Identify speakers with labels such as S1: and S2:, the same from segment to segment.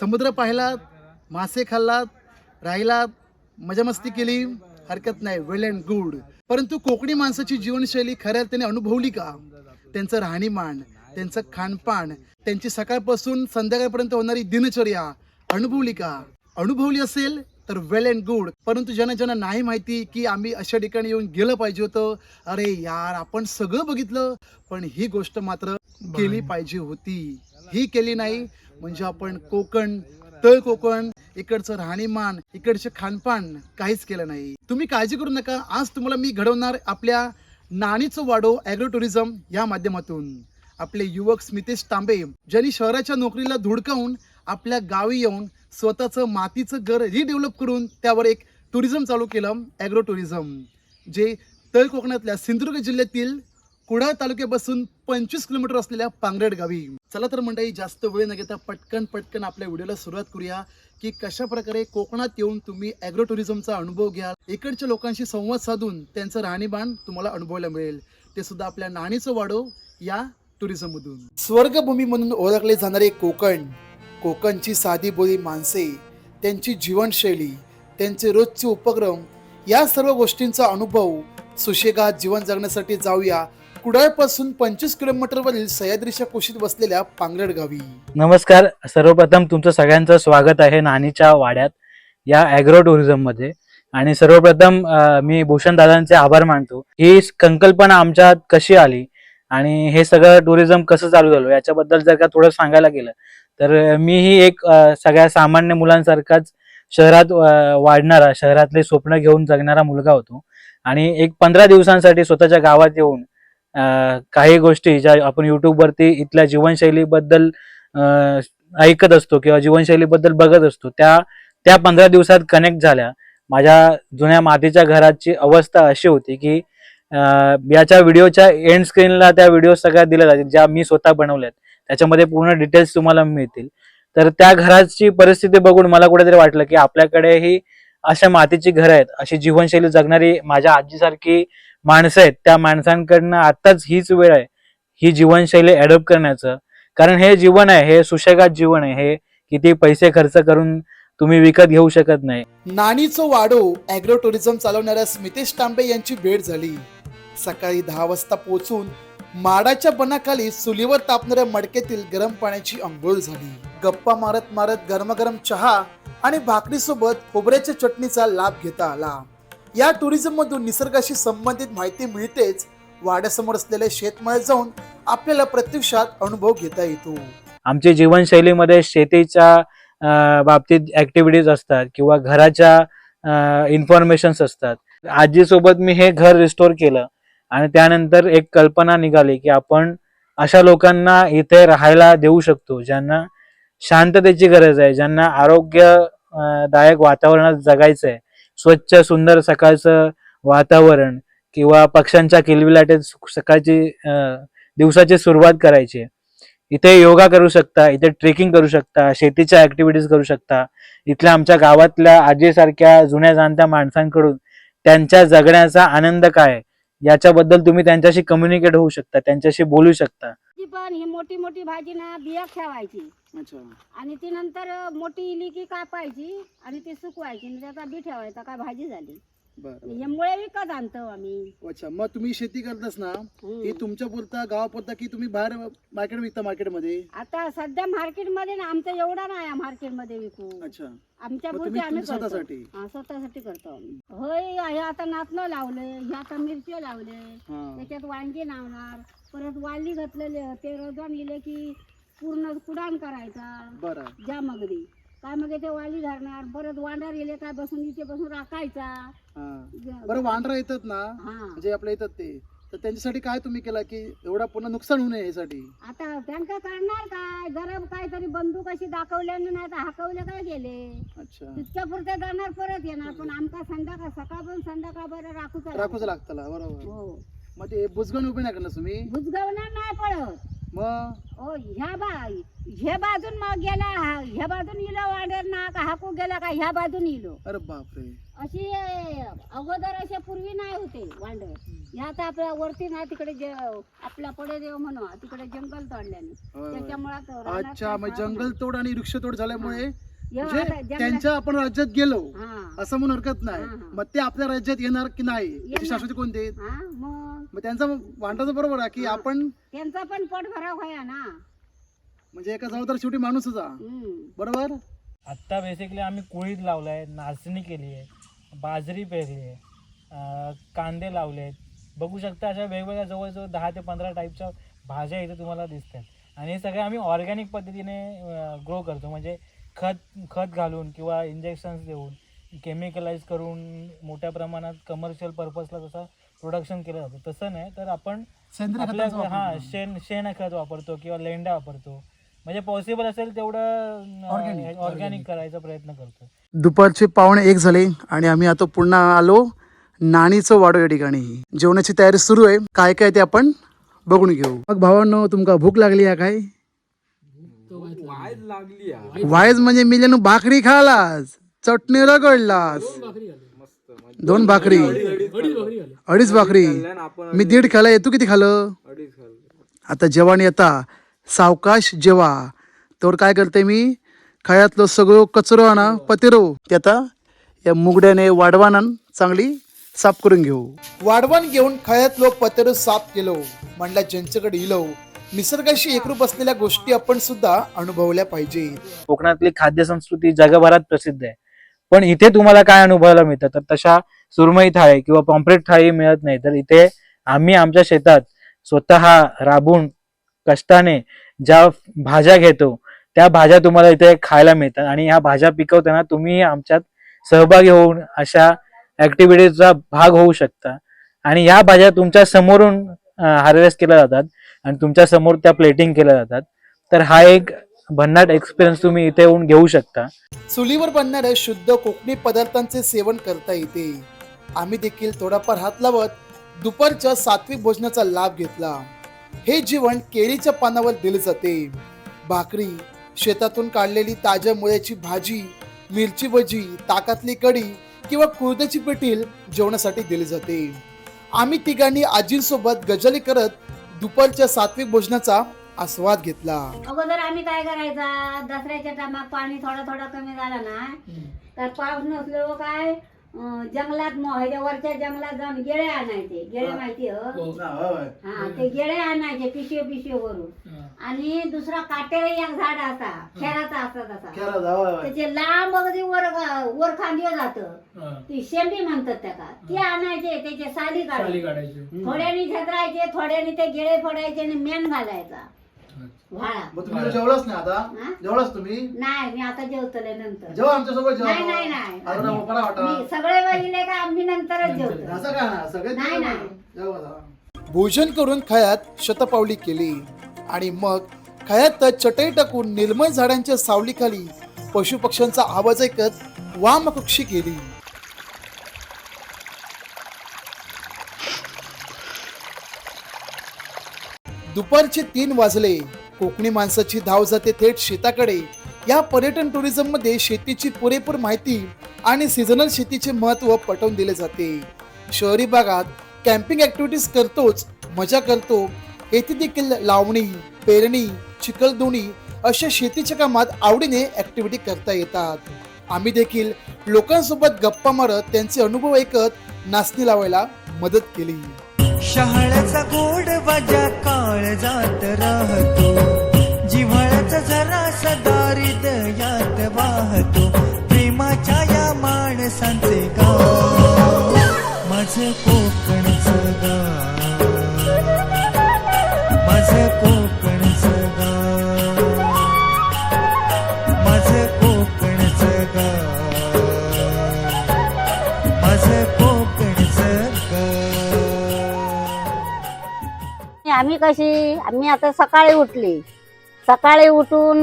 S1: समुद्र पाहिलात मासे खाल्लात राहिलात मजा मस्ती केली हरकत नाही वेल अँड गुड परंतु कोकणी माणसाची जीवनशैली खऱ्या अर्थाने अनुभवली का? त्यांचं राहणीमान त्यांचं खानपान त्यांची सकाळपासून संध्याकाळपर्यंत होणारी दिनचर्या अनुभवली का? अनुभवली असेल तर वेल अँड गुड परंतु ज्यांना ज्यांना नाही माहिती की आम्ही अशा ठिकाणी येऊन गेलं पाहिजे होतं अरे यार आपण सगळं बघितलं पण ही गोष्ट मात्र केली पाहिजे होती. ही केली नाही म्हणजे आपण कोकण तळ कोकण इकडचं राहणीमान इकडचे खानपान काहीच केलं नाही. तुम्ही काळजी करू नका. आज तुम्हाला मी घडवणार आपल्या नाणीचं वाडो ॲग्रो टुरिझम या माध्यमातून. आपले युवक स्मितेश तांबे ज्यांनी शहराच्या नोकरीला धुडकावून आपल्या गावी येऊन स्वतःचं मातीचं घर रिडेव्हलप करून त्यावर एक टुरिझम चालू केलं ॲग्रो टुरिझम. जे तळ कोकणातल्या सिंधुदुर्ग जिल्ह्यातील कुडाळ तालुक्यापासून पंचवीस किलोमीटर असलेल्या पांगरेड गावी. चला तर मंडळी जास्त वेळ न घेता पटकन पटकन आपल्या व्हिडिओला सुरुवात करूया की कशा प्रकारे कोकणात येऊन तुम्ही ॲग्रो टुरिझमचा अनुभव घ्याल इकडच्या लोकांशी संवाद साधून त्यांचं राहणीमान तुम्हाला अनुभवायला मिळेल. ते सुद्धा आपल्या नाणीचं वाढो या टुरिझममधून. स्वर्गभूमी म्हणून ओळखले जाणारे कोकण कोकणची साधी बोली माणसे त्यांची जीवनशैली त्यांचे रोजचे उपक्रम या सर्व गोष्टींचा अनुभव सुशेगात जीवन जगण्यासाठी जाऊया कुडाळपासून पंचवीस किलोमीटरवरील सह्याद्रीच्या कुशीत बसलेल्या पांगरड गावी.
S2: नमस्कार सर्वप्रथम तुमचं सगळ्यांचं स्वागत आहे नानीच्या वाड्यात या अॅग्रो टुरिझममध्ये आणि सर्वप्रथम अं, मी भूषण दादांचे आभार मानतो. ही संकल्पना आमच्यात कशी आली? आणि हे सगळं टुरिझम कसं चालू झालं? याच्याबद्दल जर का थोडं सांगायला गेलं तर अं, मीही एक अं, सगळ्या सामान्य मुलांसारखाच शहरात अं, वाढणारा शहरातले स्वप्न घेऊन जगणारा मुलगा होतो. आणि एक पंधरा दिवसांसाठी स्वतःच्या गावात येऊन काही गोष्टी ज्या आपण युट्यूबवरती इथल्या जीवनशैलीबद्दल ऐकत असतो किंवा जीवनशैलीबद्दल बघत असतो त्या त्या पंधरा दिवसात कनेक्ट झाल्या. माझ्या जुन्या मातीच्या घराची अवस्था अशी होती की याच्या व्हिडिओच्या एंड स्क्रीनला त्या व्हिडिओ सगळ्या दिल्या जातील ज्या मी स्वतः बनवल्यात. त्याच्यामध्ये पूर्ण डिटेल्स तुम्हाला मिळतील. तर त्या घराची परिस्थिती बघून मला कुठेतरी वाटलं की आपल्याकडेही अशा मातीची घरं आहेत अशी जीवनशैली जगणारी माझ्या आजीसारखी माणसं आहेत त्या माणसांकडनं आताच हीच वेळ आहे ही जीवनशैली अडॉप्ट करण्याचं. कारण हे जीवन आहे हे सुशेगात जीवन आहे हे किती पैसे खर्च करून तुम्ही विकत घेऊ शकत नाही.
S1: नाणीचं वाडो अॅग्रो टुरिझम चालवणाऱ्या स्मितेश तांबे यांची भेट झाली. सकाळी दहा वाजता पोहोचून माडाच्या बनाखाली चुलीवर तापणाऱ्या मडकेतील गरम पाण्याची आंघोळ झाली. गप्पा मारत मारत गरमागरम चहा आणि भाकरीसोबत खोबऱ्याच्या चटणीचा लाभ घेता आला. या टुरिझम मधून निसर्गाशी संबंधित माहिती मिळतेच. वाड्यासमोर असलेल्या शेतमाळ जाऊन आपल्याला प्रत्यक्षात अनुभव घेता येतो.
S2: आमच्या जीवनशैलीमध्ये शेतीच्या बाबतीत ऍक्टिव्हिटीज असतात किंवा घराच्या इन्फॉर्मेशन्स असतात. आजीसोबत मी हे घर रिस्टोर केलं आणि त्यानंतर एक कल्पना निघाली की आपण अशा लोकांना इथे राहायला देऊ शकतो ज्यांना शांततेची गरज आहे ज्यांना आरोग्य दायक वातावरणात जगायचं आहे स्वच्छ सुंदर सकाळचं वातावरण किंवा पक्ष्यांच्या किलबिलाटेत सकाळची दिवसाची सुरुवात करायची. इथे योगा करू शकता इथे ट्रेकिंग करू शकता शेतीच्या ऍक्टिव्हिटीज करू शकता. इथल्या आमच्या गावातल्या आजीसारख्या जुन्या जाणत्या माणसांकडून त्यांच्या जगण्याचा आनंद काय? याच्याबद्दल तुम्ही त्यांच्याशी कम्युनिकेट होऊ शकता त्यांच्याशी बोलू शकता.
S3: पण ही मोठी मोठी भाजी ना बिया ठेवायची
S1: अच्छा.
S3: आणि ती नंतर मोठी इली की कापायची आणि ती सुकवायची. आणि त्याचा बी ठेवायचा काय भाजी झाली.
S1: बरं
S3: हे मुळे विकत आणतो आम्ही.
S1: अच्छा मग तुम्ही शेती करतास ना
S3: हम्म.
S1: हे तुमच्या पुरता गावापुरता की तुम्ही बाहेर मार्केट विकता मार्केटमध्ये
S3: आता सध्या मार्केटमध्ये ना आमचं एवढा नाही मार्केटमध्ये विकू.
S1: अच्छा.
S3: आमच्या
S1: मग
S3: पुरते
S1: तुम्ही
S3: आम्ही करतो.
S1: स्वतःसाठी?
S3: हा स्वतःसाठी करतो आम्ही. होय हे आता नाचणं लावले हे आता मिरची लावले.
S1: हा.
S3: त्याच्यात वांगे लावणार. परत वाली घातलेले ते रजन इले की पूर्ण कुडाण करायचा.
S1: बरं.
S3: ज्या मगरी. काय मग ते वाली धरणार परत वांडार गेले काय बसून इथे बसून राखायचा.
S1: हा.
S3: ज-
S1: बरं वांढरा येतात ना
S3: हा.
S1: म्हणजे आपल्या येतात ते तर त्यांच्यासाठी काय तुम्ही केला की एवढा पुन्हा नुकसान होऊ नये यासाठी?
S3: आता त्यांना करणार काय? जरा काहीतरी बंदूक अशी दाखवल्यानं नाही तर हाकवले काय गेले?
S1: अच्छा.
S3: तितक्या पुरते जाणार परत येणार. पण आमका संध्याकाळ सकाळ पण संध्याकाळ बरं राखूच
S1: राखूच लागतं. बरोबर.
S3: हो.
S1: मग ते बुजगण उभे नाही करणार तुम्ही?
S3: भुजगवणार नाही पळत.
S1: मग?
S3: ओ ह्या बा ह्या बाजून मग गेला हा- ह्या बाजून इलो वाढेल ना का हाकू गेला का ह्या बाजून इलो?
S1: अरे बापरे.
S3: अशी अगोदर असे पूर्वी नाही होते वांड. ह्या आता आपल्या वरती ना तिकडे जे आपल्या पडे देव म्हणू तिकडे जंगल तोडल्याने.
S1: होय, होय.
S3: त्याच्यामुळे
S1: अच्छा मग जंगल तोड आणि वृक्षतोड झाल्यामुळे
S3: ह्या आता
S1: म्हणजे त्यांच्या आपण राज्यात गेलो
S3: हा.
S1: असं म्हणून हरकत नाही.
S3: हा, हा.
S1: मग ते आपल्या राज्यात येणार की नाही. याची शाश्वती कोणते
S3: हा मग
S1: मग त्यांचा वांटाचं बरोबर आहे की. आपण
S3: त्यांचा पण पोट भराव आहे ना.
S1: म्हणजे एका जबाबदार शेवटी माणूसच आहे.
S3: हम्म.
S1: बरोबर?
S2: आत्ता बेसिकली आम्ही कुळीत लावलं आहे नाचणी केली आहे बाजरी पेरली आहे अं, कांदे लावले आहेत. बघू शकता अशा वेगवेगळ्या जवळजवळ दहा ते पंधरा टाईपच्या भाज्या इथे तुम्हाला दिसतात. आणि हे सगळे आम्ही ऑर्गॅनिक पद्धतीने ग्रो करतो. म्हणजे खत खत घालून किंवा इंजेक्शन्स देऊन केमिकलाइज करून मोठ्या प्रमाणात कमर्शियल पर्पजला जसं प्रोडक्शन केलं जातं. तसं नाही तर आपण
S1: सेंद्रिय
S2: आपल्या हा. शेण शेण खत वापरतो किंवा लेंडा वापरतो. म्हणजे पॉसिबल असेल तेवढं ऑर्गॅनिक करायचा प्रयत्न करतो.
S1: दुपारचे पावणे एक झाले आणि आम्ही आता पुन्हा आलो नाणीचं वाडो या ठिकाणी. जेवणाची तयारी सुरू आहे. काय काय ते आपण बघून घेऊ. मग भावांनो तुमका भूक लागली आहे काय? वायज म्हणजे मिल्यानं भाकरी खालास चटणी रगडलास दोन भाकरी. अडीच भाकरी. मी दीड खाल्लाय तू किती खाल्लं? आता जेवण येता. सावकाश जेवा. तर काय करते मी? खळ्यातलं सगळं कचरो आणा पतिरो. ते आता या मुगड्याने वाढवानान चांगली साफ करून घेऊ. वाढवण घेऊन खळ्यात लोक पतेरो साफ केलो. म्हणला ज्यांच्याकडे इलो निसर्गाशी एकरूप असलेल्या गोष्टी आपण सुद्धा अनुभवल्या पाहिजे
S2: कोकणातली खाद्य संस्कृती जगभरात प्रसिद्ध आहे. पण इथे तुम्हाला काय अनुभवायला मिळतं? तर तशा सुरमई थाळी किंवा पॉम्प्रेट थाळी मिळत नाही. तर इथे आम्ही आमच्या शेतात स्वतः राबून कष्टाने ज्या भाज्या घेतो त्या भाज्या तुम्हाला इथे खायला मिळतात. आणि ह्या भाज्या पिकवताना तुम्ही आमच्यात सहभागी होऊन अशा ऍक्टिव्हिटीजचा भाग होऊ शकता. आणि या भाज्या तुमच्या समोरून हार्वेस्ट केल्या जातात आणि तुमच्यासमोर त्या प्लेटिंग केल्या जातात. तर हा एक भन्नाट एक्सपिरियन्स तुम्ही इथे येऊन घेऊ शकता.
S1: चुलीवर बनणाऱ्या शुद्ध कोकणी पदार्थांचे सेवन करता येते. आम्ही देखील थोडाफार हात लावत दुपारच्या सात्विक भोजनाचा लाभ घेतला. हे जेवण केळीच्या पानावर दिले जाते. भाकरी शेतातून काढलेली ताज्या मुळ्याची भाजी मिरची भजी ताकातली कढी किंवा कुर्द्याची पेटील जेवणासाठी दिली जाते. आम्ही तिघांनी आजींसोबत गजली करत दुपारच्या सात्विक भोजनाचा आस्वाद घेतला.
S3: अगोदर आम्ही काय करायचा दसऱ्याच्या टायमात पाणी थोडं थोडं कमी झालं ना तर पाऊस नसलो काय जंगलात म- ह्याच्या वरच्या जंगलात जाऊन गेळे आणायचे. गेळे माहिती हो? हा. ते गेळे आणायचे पिशवे पिशवे भरून. आणि दुसरा काटेरी एक झाड असा खेराचा असा. तसा त्याचे लांब अगदी वर वर खांदिव जात. ती शेंबी म्हणतात त्याला. ते आणायचे त्याचे साली काढायचे. थोड्यानी झगडायचे थोड्यानी ते गेळे फोडायचे आणि मेण घालायचा.
S1: मग तुम्ही जेवलाच नाही आता.
S3: हा?
S1: जेवलाच तुम्ही?
S3: नाही मी आता जेवतले नंतर.
S1: जेव्हा आमच्यासोबत
S3: नाही नाही नाही.
S1: अरे वाटा.
S3: मी सगळे बघिले का आम्ही नंतरच जेवतो.
S1: असं काय ना सगळे
S3: नाही, नाही.
S1: भोजन करून खयात शतपावली केली. आणि मग खयात चटई टाकून निर्मळ झाडांच्या सावलीखाली पशु पक्ष्यांचा आवाज ऐकत वामकुक्षी केली दुपारचे तीन वाजले. कोकणी माणसाची धाव जाते थेट शेताकडे. या पर्यटन टुरिझममध्ये शेतीची पुरेपूर माहिती आणि सीझनल शेतीचे महत्त्व पटवून दिले जाते. शहरी भागात कॅम्पिंग ऍक्टिव्हिटीज करतोच मजा करतो. येथे देखील लावणी पेरणी चिखलदोणी अशा शेतीच्या कामात आवडीने ऍक्टिव्हिटी करता येतात. आम्ही देखील लोकांसोबत गप्पा मारत त्यांचे अनुभव ऐकत नाचणी लावायला मदत केली.
S4: शहाळ्याचा गोड बाजा काळ जात राहतो. जिव्हाळ्याचा झरा दारिद यात वाहतो. प्रेमाच्या या माणसांचे गाव. माझं कोकणचं गाव.
S3: आम्ही कशी आम्ही आता सकाळी उठली. सकाळी उठून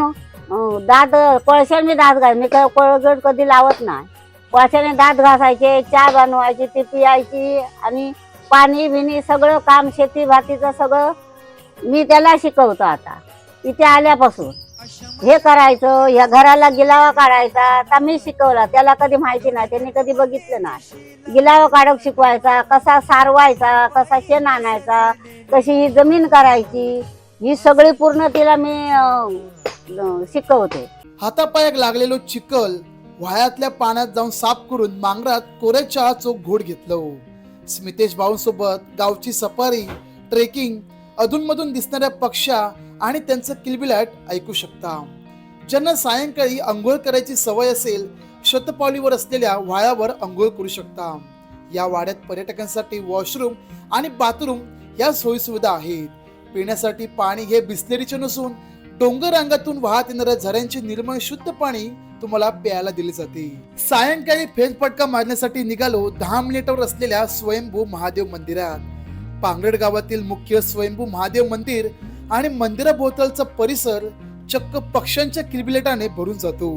S3: दात पळशाने दात घास मी काय कोळगट कधी लावत नाही. पळशाने दात घासायचे चहा बनवायची ती पियायची आणि पाणी बिणी सगळं काम शेती भातीचं सगळं मी त्याला शिकवतो आता. इथे आल्यापासून. हे करायचं या घराला गिलावा काढायचा आता मी शिकवला त्याला कधी माहिती नाही त्यांनी कधी बघितलं नाही. गिलावा काढक शिकवायचा कसा सारवायचा कसा शेण आणायचा कशी ही जमीन करायची ही सगळी पूर्ण तिला मी शिकवते.
S1: हातापायाक लागलेलो चिखल व्हायातल्या पाण्यात जाऊन साफ करून मांगरात कोऱ्या चहाचो घोड घेतलं. स्मितेश भाऊंसोबत गावची सफारी ट्रेकिंग अधूनमधून दिसणाऱ्या पक्ष्या आणि त्यांचं किलबिलाट ऐकू शकता. ज्यांना सायंकाळी आंघोळ करायची सवय असेल शतपावलीवर असलेल्या वाळ्यावर आंघोळ करू शकता. या वाड्यात पर्यटकांसाठी वॉशरूम आणि बाथरूम या सोयीसुविधा आहेत. पिण्यासाठी पाणी हे बिस्लेरीचे नसून डोंगर रांगातून वाहत येणाऱ्या झऱ्यांचे निर्मळ शुद्ध पाणी तुम्हाला प्यायला दिले जाते. सायंकाळी फेरफटका मारण्यासाठी निघालो दहा मिनिटावर असलेल्या स्वयंभू महादेव मंदिरात. पांगरड गावातील मुख्य स्वयंभू महादेव मंदिर आणि मंदिराभोवतालचा परिसर चक्क पक्ष्यांच्या किरबिलेटाने भरून जातो.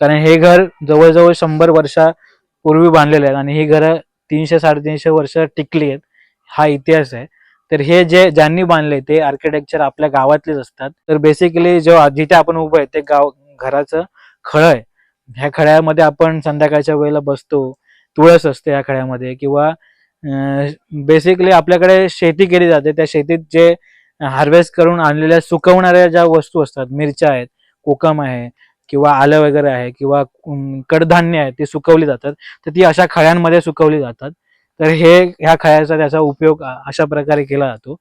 S2: कारण हे घर जवळजवळ शंभर वर्षापूर्वी बांधलेले आहेत आणि ही घरं तीनशे साडेतीनशे वर्ष टिकली आहेत. हा इतिहास आहे. तर हे जे ज्यांनी बांधले ते आर्किटेक्चर आपल्या गावातलेच असतात. तर बेसिकली जो जिथे आपण उभं आहे ते गाव घराचं खळ आहे ह्या खळ्यामध्ये आपण संध्याकाळच्या वेळेला बसतो तुळस असते या खळ्यामध्ये किंवा बेसिकली आपल्याकडे शेती केली जाते. त्या शेतीत जे हार्वेस्ट करून आणलेल्या सुकवणाऱ्या ज्या वस्तू असतात मिरच्या आहेत कोकम आहे किंवा आलं वगैरे आहे किंवा कडधान्य आहे ती सुकवली जातात. तर ती अशा खळ्यांमध्ये सुकवली जातात. तर हे ह्या खळ्याचा त्याचा उपयोग अशा प्रकारे केला जातो.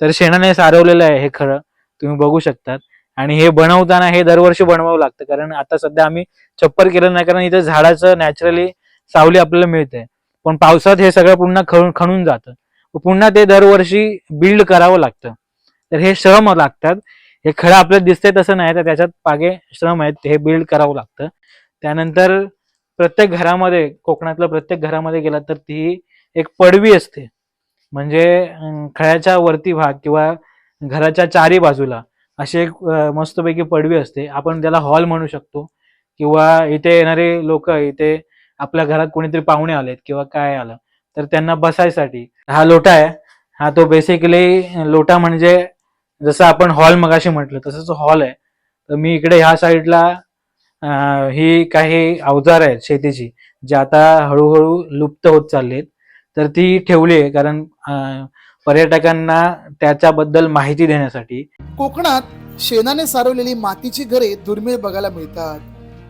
S2: तर शेणाने सारवलेलं आहे हे खळं तुम्ही बघू शकतात. आणि हे बनवताना हे दरवर्षी बनवावं लागतं. कारण आता सध्या आम्ही छप्पर केलं नाही कारण इथे झाडाचं नॅचरली सावली आपल्याला मिळते. पण पावसात हे सगळं पुन्हा खणून खणून जातं. पुन्हा ते दरवर्षी बिल्ड करावं लागतं. तर हे श्रम लागतात. हे खरं आपल्याला दिसतंय तसं नाही तर त्याच्यात पागे श्रम आहेत हे बिल्ड करावं लागतं. त्यानंतर प्रत्येक घरामध्ये कोकणातल्या प्रत्येक घरामध्ये गेला तर ती एक पडवी असते. म्हणजे खळ्याच्या वरती भाग किंवा घराच्या चारी बाजूला अशी एक मस्तपैकी पडवी असते. आपण त्याला हॉल म्हणू शकतो किंवा इथे येणारे लोक इथे आपल्या घरात कोणीतरी पाहुणे आलेत किंवा काय आलं तर त्यांना बसायसाठी. हा लोटा आहे. हा तो बेसिकली लोटा म्हणजे जसं आपण हॉल मगाशी म्हटलं तसंच हॉल आहे. तर मी इकडे ह्या साईडला ही काही अवजार आहेत शेतीची जी आता हळूहळू लुप्त होत चालली आहेत तर ती ठेवली आहे कारण पर्यटकांना त्याच्याबद्दल माहिती देण्यासाठी
S1: कोकणात शेणाने सारवलेली मातीची घरे दुर्मिळ बघायला मिळतात.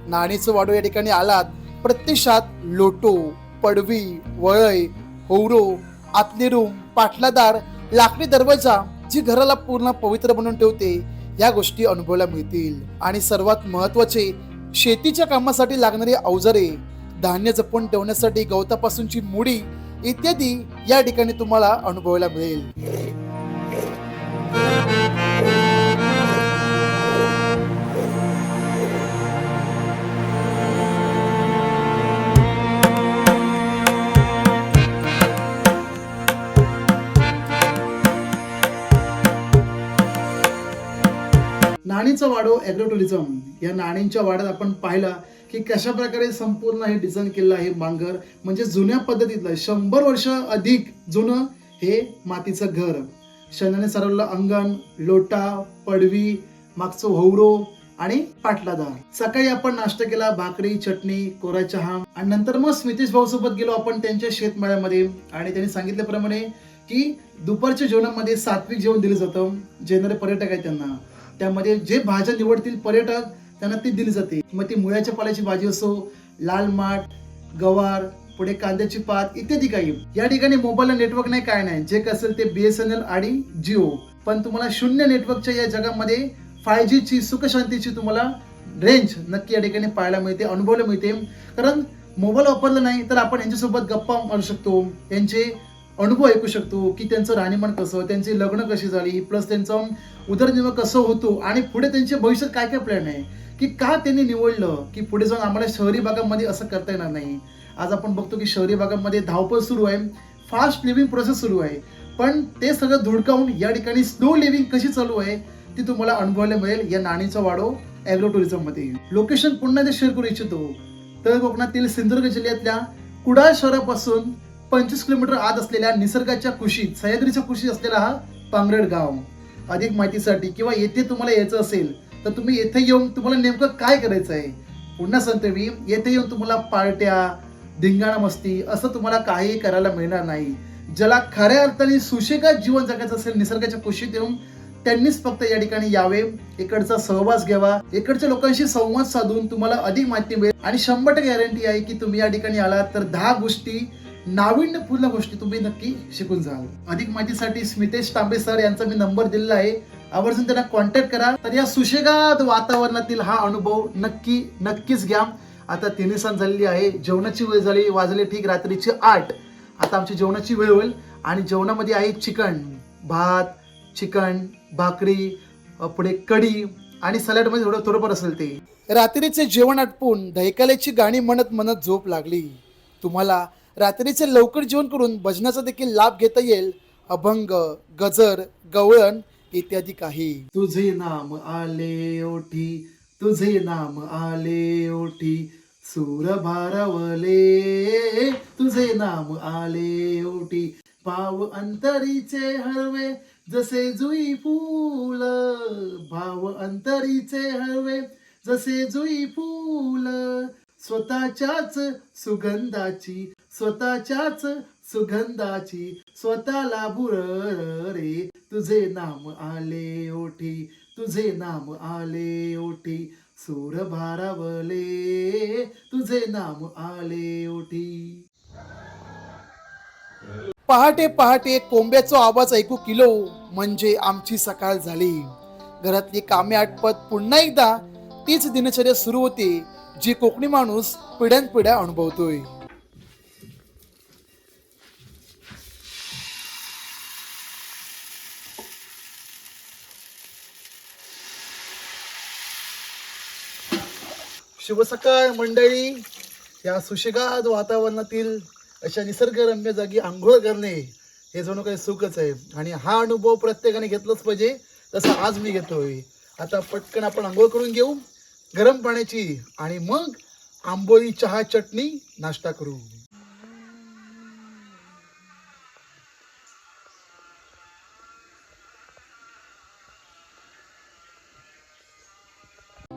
S1: नाणीचं वाडो या ठिकाणी आलात प्रत्यक्षात लोटो पडवी वळय होवरो आतली रूम पाटलादार लाकडी दरवाजा जी घराला पूर्ण पवित्र बनवून ठेवते या गोष्टी अनुभवायला मिळतील. आणि सर्वात महत्त्वाचे शेतीच्या कामासाठी लागणारी अवजारे धान्य जपून ठेवण्यासाठी गवतापासूनची मुडी इत्यादी या ठिकाणी तुम्हाला अनुभवायला मिळेल. नाणीचा वाडो ॲग्रो टुरिझम या नाणींच्या वाड्यात आपण पाहिला की कशा प्रकारे संपूर्ण हे डिझाईन केलेलं आहे मांगर? म्हणजे जुन्या पद्धतीतलं शंभर वर्ष अधिक जुनं हे मातीचं घर. शनाने सरवलं अंगण लोटा पडवी मागचं होवरो आणि पाटलादार सकाळी आपण नाश्ता केला भाकरी चटणी कोरा चहा आणि नंतर मग स्मितेश भाऊ सोबत गेलो आपण त्यांच्या शेतमाळ्यामध्ये. आणि त्यांनी सांगितल्याप्रमाणे की दुपारच्या जेवणामध्ये सात्विक जेवण दिलं जातं जेणारे पर्यटक आहेत त्यांना. त्यामध्ये जे भाज्या निवडतील पर्यटक त्यांना ती दिली जाते. मग ती मुळ्याच्या पाल्याची भाजी असो लाल माठ गवार पुढे कांद्याची पात इत्यादी काही. या ठिकाणी मोबाईलला नेटवर्क नाही काय नाही. जे काय असेल ते बीएसएनएल आणि जिओ पण तुम्हाला शून्य नेटवर्कच्या या जगामध्ये फाय ची सुखशांतीची तुम्हाला रेंज नक्की या ठिकाणी पाहायला मिळते अनुभवायला मिळते. कारण मोबाईल वापरला नाही तर आपण यांच्यासोबत गप्पा मारू शकतो. त्यांचे अनुभव ऐकू शकतो की त्यांचं राहणीमान कसं त्यांची लग्न कशी झाली प्लस त्यांचं उदरनिर्वाह कसं होतो आणि पुढे त्यांचे भविष्यात काय काय प्लॅन आहे. की का त्यांनी निवडलं की पुढे जाऊन आम्हाला शहरी भागामध्ये असं करता येणार नाही? आज आपण बघतो की शहरी भागामध्ये धावपळ सुरू आहे फास्ट लिव्हिंग प्रोसेस सुरू आहे. पण ते सगळं धुडकावून या ठिकाणी स्लो लिव्हिंग कशी चालू आहे ती तुम्हाला अनुभवायला मिळेल या नाणीचा वाडो ॲग्रो टुरिझममध्ये लोकेशन पुन्हा ते शेअर करू इच्छितो. तर कोकणातील सिंधुदुर्ग जिल्ह्यातल्या कुडाळ शहरापासून पंचवीस किलोमीटर आत असलेल्या निसर्गाच्या कुशीत सह्याद्रीच्या कुशीत असलेला हा पांगरड गाव. अधिक माहितीसाठी किंवा येथे तुम्हाला यायचं असेल तर तुम्ही येथे येऊन तुम्हाला नेमकं काय करायचं आहे? पुन्हा सांगते मी येथे येऊन तुम्हाला पार्ट्या धिंगाणा मस्ती असं तुम्हाला काही करायला मिळणार नाही. ज्याला खऱ्या अर्थाने सुशेगात जीवन जगायचं असेल निसर्गाच्या कुशीत येऊन त्यांनीच फक्त या ठिकाणी यावे. इकडचा सहवास घ्यावा. इकडच्या लोकांशी संवाद साधून तुम्हाला अधिक माहिती मिळेल. आणि शंभर टक्के गॅरंटी आहे की तुम्ही या ठिकाणी आलात तर दहा गोष्टी नाविन्यपूर्ण गोष्टी तुम्ही नक्की शिकून जाल. अधिक माहितीसाठी स्मितेश तांबे सर यांचा मी नंबर दिलेला आहे. आवर्जून त्यांना कॉन्टॅक्ट करा. तर या सुशेगात वातावरणातील हा अनुभव नक्की नक्कीच घ्या. आता तिन्ही सण झालेली आहे. जेवणाची वेळ झाली वाजले ठीक रात्रीची आठ. आता आमची जेवणाची वेळ होईल. आणि जेवणामध्ये आहे चिकन भात चिकन भाकरी पुढे कढी आणि सॅलडमध्ये थोडं थोडंफार असेल ते. रात्रीचे जेवण आटपून दहिकाल्याची गाणी म्हणत म्हणत झोप लागली. तुम्हाला रात्रीचे लवकर जेवण करून भजनाचा देखील लाभ घेता येईल. अभंग गजर गवळण इत्यादी काही. तुझे नाम आले ओठी तुझे नाम आले ओठी सूर भारवले. तुझे नाम आले ओठी पाव अंतरीचे हळवे जसे जुई फूल. भाव अंतरीचे हळवे जसे जुई फूल. स्वतःच्याच सुगंधाची स्वतःच्याच सुगंधाची स्वतःला भुर रे तुझे नाम आले ओठी तुझे नाम आले ओठी. सूर भारावले तुझे नाम आले ओठी. पहाटे पहाटे कोंब्याचा आवाज ऐकू किलो म्हणजे आमची सकाळ झाली. घरातली कामे आटपत पुन्हा एकदा तीच दिनचर्या सुरू होते जी कोकणी माणूस पिढ्यानपिढ्या अनुभवतोय. शुभ सकाळ मंडळी या सुशिगाद वातावरणातील अशा निसर्गरम्य जागी आंघोळ करणे हे जणू काही सुखच आहे. आणि हा अनुभव प्रत्येकाने घेतलाच पाहिजे तसा आज मी घेतोय. आता पटकन आपण आंघोळ करून घेऊ गरम पाण्याची आणि मग आंबोळी चहा चटणी नाश्ता करू.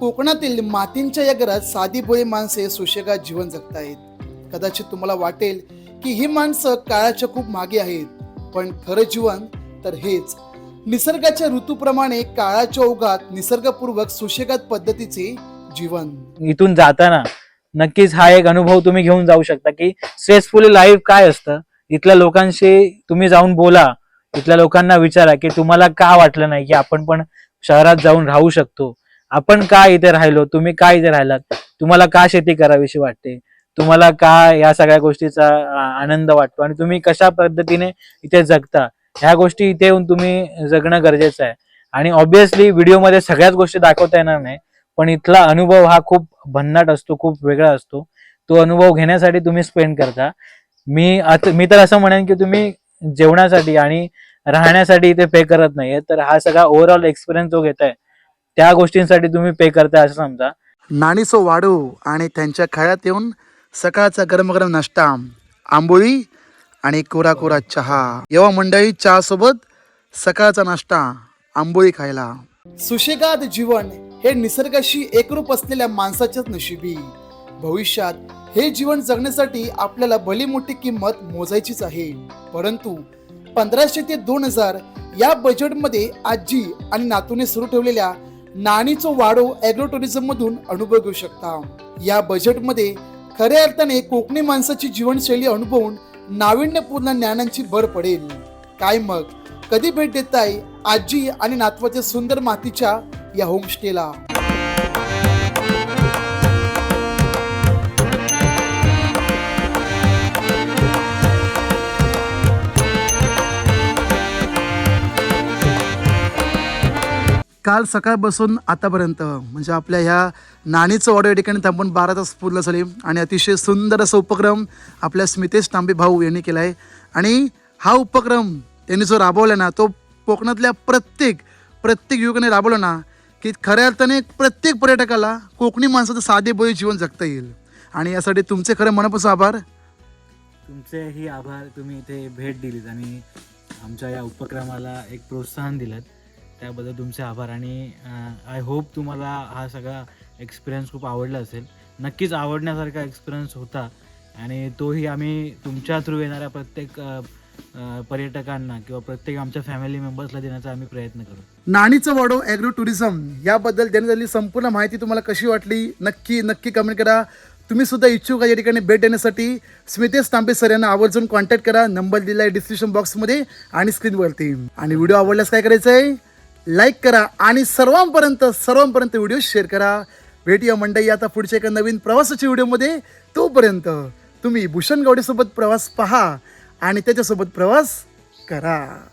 S1: कोकणातील मातींच्या या घरात साधी बोळी माणसे सुशेगात जीवन जगतायत. कदाचित तुम्हाला वाटेल की ही माणसं काळाच्या खूप मागे आहेत पण खरं जीवन तर हेच. निसर्गाच्या ऋतूप्रमाणे काळाच्या ओघात निसर्गपूर्वक सुशेगात पद्धतीचे जीवन.
S2: इथून जाताना नक्कीच हा एक अनुभव तुम्ही घेऊन जाऊ शकता की स्ट्रेसफुल लाईफ काय असतं? इथल्या लोकांशी तुम्ही जाऊन बोला. इथल्या लोकांना विचारा की तुम्हाला का वाटलं नाही की आपण पण शहरात जाऊन राहू शकतो? आपण का इथे राहिलो? तुम्ही का इथे राहिलात? तुम्हाला का शेती करावीशी वाटते? तुम्हाला का या सगळ्या गोष्टीचा आनंद वाटतो? आणि तुम्ही कशा पद्धतीने इथे जगता? ह्या गोष्टी इथे येऊन तुम्ही जगणं गरजेचं आहे. आणि ऑब्विसली व्हिडिओमध्ये सगळ्याच गोष्टी दाखवता येणार नाही पण इथला अनुभव हा खूप भन्नाट असतो खूप वेगळा असतो. तो अनुभव घेण्यासाठी तुम्ही स्पेंड करता. मी आता मी तर असं म्हणेन की तुम्ही जेवणासाठी आणि राहण्यासाठी इथे पे करत नाहीये तर हा सगळा ओव्हरऑल एक्सपिरियन्स जो घेताय त्या गोष्टींसाठी तुम्ही पे करताय असं समजा.
S1: नाणीसो वाढू आणि त्यांच्या खेळात येऊन सकाळचा गरम गरम नाश्ता आंबोळी आणि कोरा कोरा चहा. येवा मंडळी चहा सोबत सकाळचा नाश्ता आंबोळी खायला. सुशेगाद जीवन हे निसर्गाशी एकरूप असलेल्या माणसाच्याच नशिबी. भविष्यात हे जीवन जगण्यासाठी आपल्याला भली मोठी किंमत मोजायचीच आहे. परंतु पंधराशे ते दोन हजार या बजेटमध्ये आजी आणि नातूने सुरू ठेवलेल्या नाणीचो वाडो ॲग्रो टुरिझम मधून अनुभव घेऊ शकता. या बजेटमध्ये खऱ्या अर्थाने कोकणी माणसाची जीवनशैली अनुभवून नाविन्यपूर्ण ज्ञानांची भर पडेल. काय मग? कधी भेट देताय आजी आणि नातवाच्या सुंदर मातीच्या या होमस्टेला? काल सकाळपासून आतापर्यंत म्हणजे आपल्या ह्या नाणीचं ऑडिओ या ठिकाणी थांबून बारा तास पूर्ण झाले आणि अतिशय सुंदर असा उपक्रम आपल्या स्मितेश तांबे भाऊ यांनी केला आहे आणि हा उपक्रम त्यांनी जो राबवला ना तो कोकणातल्या प्रत्येक प्रत्येक युवकाने राबवला ना की खऱ्या अर्थाने प्रत्येक पर्यटकाला कोकणी माणसाचं साधे बोई जीवन जगता येईल. आणि यासाठी तुमचे खरं मनापासून आभार.
S2: तुमचेही आभार. तुम्ही इथे भेट दिलीत आणि आमच्या या उपक्रमाला एक प्रोत्साहन दिलं त्याबद्दल तुमचे आभार आणि आय होप तुम्हाला हा सगळा एक्सपिरियन्स खूप आवडला असेल. नक्कीच आवडण्यासारखा एक्सपिरियन्स होता आणि तोही आम्ही तुमच्या थ्रू येणाऱ्या प्रत्येक पर्यटकांना किंवा प्रत्येक आमच्या फॅमिली मेंबर्सला देण्याचा आम्ही प्रयत्न करू.
S1: नाणीचं वाडो ॲग्रो टुरिझम याबद्दल देण्यात आलेली संपूर्ण माहिती तुम्हाला कशी वाटली? नक्की नक्की कमेंट करा. तुम्ही सुद्धा इच्छुक आहे या ठिकाणी भेट देण्यासाठी स्मितेश तांबे सर यांना आवर्जून कॉन्टॅक्ट करा. नंबर दिला आहे डिस्क्रिप्शन बॉक्समध्ये आणि स्क्रीनवरती आणि व्हिडिओ आवडल्यास काय करायचं आहे लाईक करा आणि सर्वांपर्यंत सर्वांपर्यंत व्हिडिओ शेअर करा. भेटूया मंडई आता पुढच्या एका नवीन प्रवासाच्या व्हिडिओमध्ये. तोपर्यंत तुम्ही भूषण गावडेसोबत प्रवास पहा आणि त्याच्यासोबत प्रवास करा.